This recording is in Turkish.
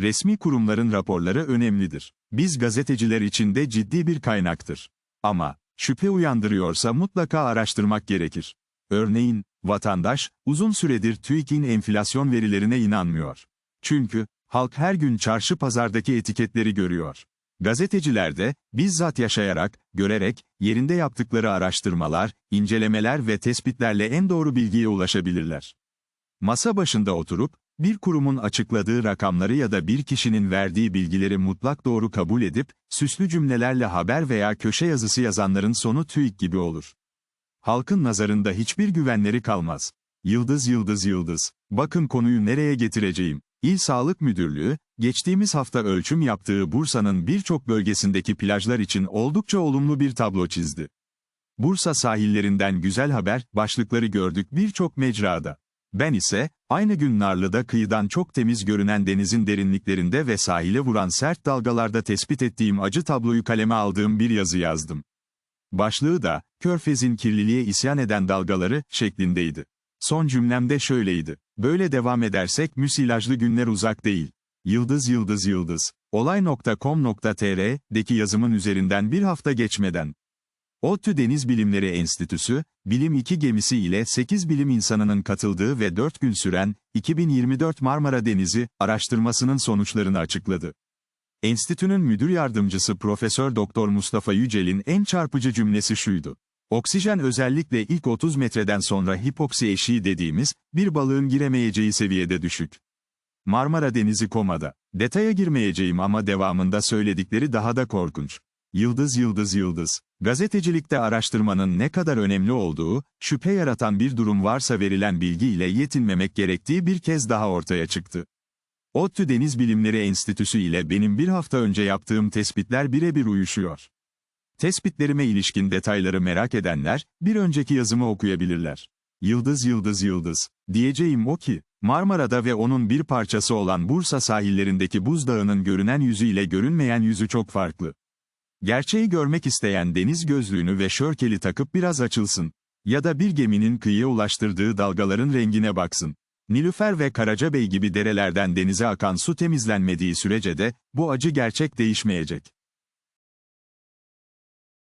resmi kurumların raporları önemlidir. Biz gazeteciler için de ciddi bir kaynaktır. Ama, şüphe uyandırıyorsa mutlaka araştırmak gerekir. Örneğin, vatandaş, uzun süredir TÜİK'in enflasyon verilerine inanmıyor. Çünkü, halk her gün çarşı pazardaki etiketleri görüyor. Gazeteciler de, bizzat yaşayarak, görerek, yerinde yaptıkları araştırmalar, incelemeler ve tespitlerle en doğru bilgiye ulaşabilirler. Masa başında oturup, bir kurumun açıkladığı rakamları ya da bir kişinin verdiği bilgileri mutlak doğru kabul edip, süslü cümlelerle haber veya köşe yazısı yazanların sonu TÜİK gibi olur. Halkın nazarında hiçbir güvenleri kalmaz. Yıldız yıldız yıldız. Bakın konuyu nereye getireceğim. İl Sağlık Müdürlüğü, geçtiğimiz hafta ölçüm yaptığı Bursa'nın birçok bölgesindeki plajlar için oldukça olumlu bir tablo çizdi. Bursa sahillerinden güzel haber, başlıkları gördük birçok mecrada. Ben ise, aynı gün Narlı'da kıyıdan çok temiz görünen denizin derinliklerinde ve sahile vuran sert dalgalarda tespit ettiğim acı tabloyu kaleme aldığım bir yazı yazdım. Başlığı da, Körfez'in kirliliğe isyan eden dalgaları, şeklindeydi. Son cümlemde şöyleydi. Böyle devam edersek müsilajlı günler uzak değil. Yıldız yıldız yıldız. Olay.com.tr'deki yazımın üzerinden bir hafta geçmeden. ODTÜ Deniz Bilimleri Enstitüsü, Bilim 2 gemisi ile 8 bilim insanının katıldığı ve 4 gün süren, 2024 Marmara Denizi, araştırmasının sonuçlarını açıkladı. Enstitünün müdür yardımcısı Profesör Doktor Mustafa Yücel'in en çarpıcı cümlesi şuydu. Oksijen özellikle ilk 30 metreden sonra hipoksi eşiği dediğimiz, bir balığın giremeyeceği seviyede düşük. Marmara Denizi komada. Detaya girmeyeceğim ama devamında söyledikleri daha da korkunç. Yıldız yıldız yıldız. Gazetecilikte araştırmanın ne kadar önemli olduğu, şüphe yaratan bir durum varsa verilen bilgiyle yetinmemek gerektiği bir kez daha ortaya çıktı. ODTÜ Deniz Bilimleri Enstitüsü ile benim bir hafta önce yaptığım tespitler birebir uyuşuyor. Tespitlerime ilişkin detayları merak edenler, bir önceki yazımı okuyabilirler. Yıldız yıldız yıldız. Diyeceğim o ki, Marmara'da ve onun bir parçası olan Bursa sahillerindeki buzdağının görünen yüzü ile görünmeyen yüzü çok farklı. Gerçeği görmek isteyen deniz gözlüğünü ve şörkeli takıp biraz açılsın. Ya da bir geminin kıyıya ulaştırdığı dalgaların rengine baksın. Nilüfer ve Karacabey gibi derelerden denize akan su temizlenmediği sürece de, bu acı gerçek değişmeyecek.